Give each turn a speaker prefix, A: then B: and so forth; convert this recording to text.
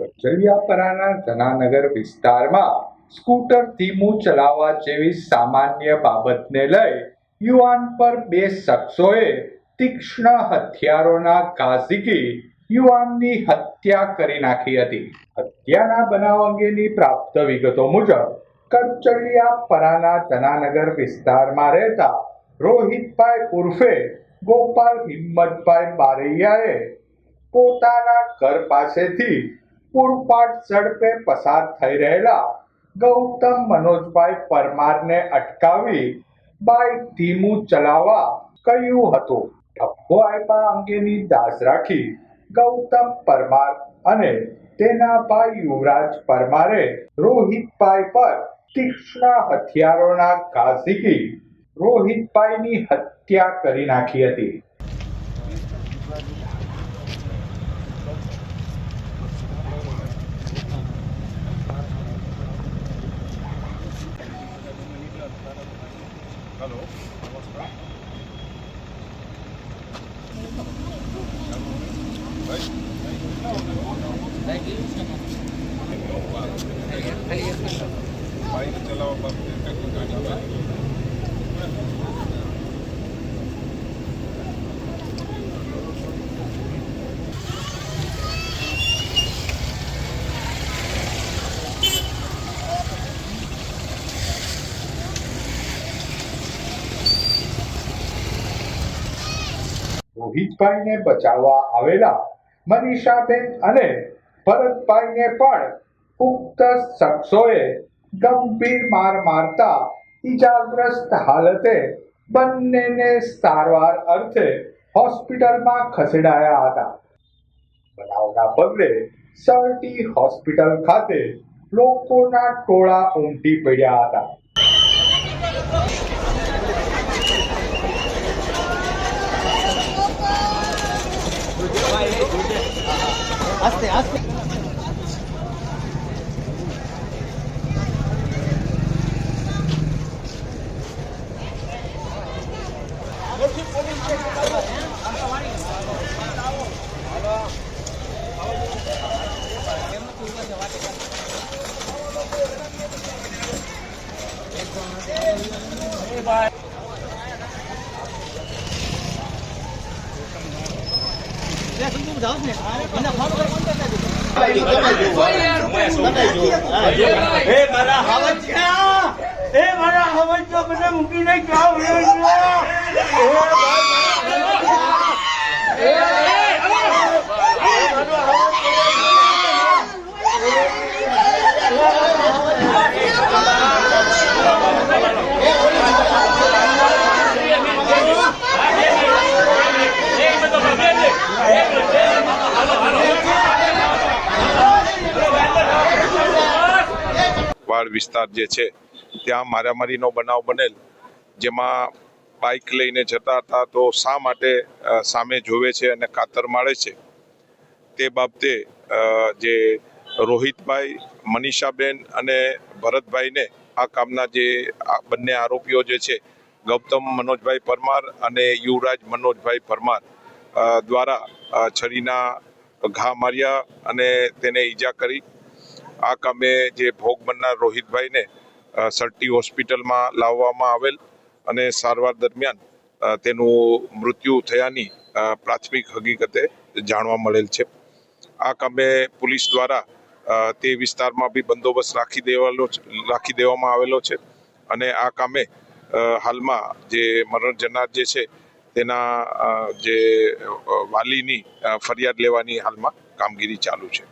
A: જલિયાપરાના ધનાનગર વિસ્તારમાં સ્કૂટર ધીમું ચલાવવા જેવી સામાન્ય બાબતને લઈ યુવાન પર બે શખ્સોએ તીક્ષ્ણ હથિયારોના ઘાઝીકી યુવાનની હત્યા કરી નાખી હતી. હત્યાના બનાવ અંગેની પ્રાપ્ત વિગતો મુજબ કરચલિયાપરાના ધનાનગર વિસ્તારમાં રહેતા રોહિતભાઈ ઉર્ફે ગોપાલ હિંમતભાઈ બારૈયાએ પોતાના ઘર પાસેથી પૂરપાટ ઝડપે પસાર થઈ રહેલા ગૌતમ મનોજભાઈ પરમારને અટકાવી બાઇક ધીમું ચલાવવા કહ્યું હતું. ઠપ્પો આપ્યા અંગેની દાસ રાખી ગૌતમ પરમાર અને તેના ભાઈ યુવરાજ પરમારે રોહિતભાઈ પર તીક્ષ્ણ હથિયારોના ઘા ઝીકી રોહિતભાઈની હત્યા કરી નાખી હતી.
B: હલો નમસ્કાર બાઇક ચલાવવા બાબતે કંઈક ગાડી
A: રોહિતભાઈને બચાવવા આવેલા મનીષાબેન અને ભરતભાઈને પણ ઉક્ત શખ્સોએ ગંભીર માર મારતા ઈજાગ્રસ્ત હાલતે બંનેને સારવાર અર્થે હોસ્પિટલમાં ખસેડાયા હતા. બનાવના પગલે સરટી હોસ્પિટલ ખાતે લોકોના ટોળા ઉમટી પડ્યા હતા.
C: જાઓ ને મને ફોન કરો
D: એ મારા હવજ્યા તો મને મૂકીને જાઓ
B: વાડ વિસ્તાર જે છે ત્યાં મારામારીનો બનાવ બનેલ, જેમાં બાઇક લઈને જતા હતા તો શા માટે સામે જોવે છે અને કાતર માળે છે? તે બાબતે જે રોહિતભાઈ, મનીષાબેન અને ભરતભાઈને આ કામના જે બંને આરોપીઓ જે છે, ગૌતમ મનોજભાઈ પરમાર અને યુવરાજ મનોજભાઈ પરમાર દ્વારા છરીના ઘા માર્યા અને તેને ઈજા કરી. આ કામે જે ભોગ બનનાર રોહિતભાઈને સરટી હોસ્પિટલમાં લાવવામાં આવેલ અને સારવાર દરમિયાન તેનું મૃત્યુ થયાની પ્રાથમિક હકીકતે જાણવા મળેલ છે. આ કામે પોલીસ દ્વારા તે વિસ્તારમાં બી બંદોબસ્ત રાખી દેવાનો રાખી દેવામાં આવેલો છે અને આ કામે હાલમાં જે મરણ જનાર જે છે તેના જે વાલીની ફરિયાદ લેવાની હાલમાં કામગીરી ચાલુ છે.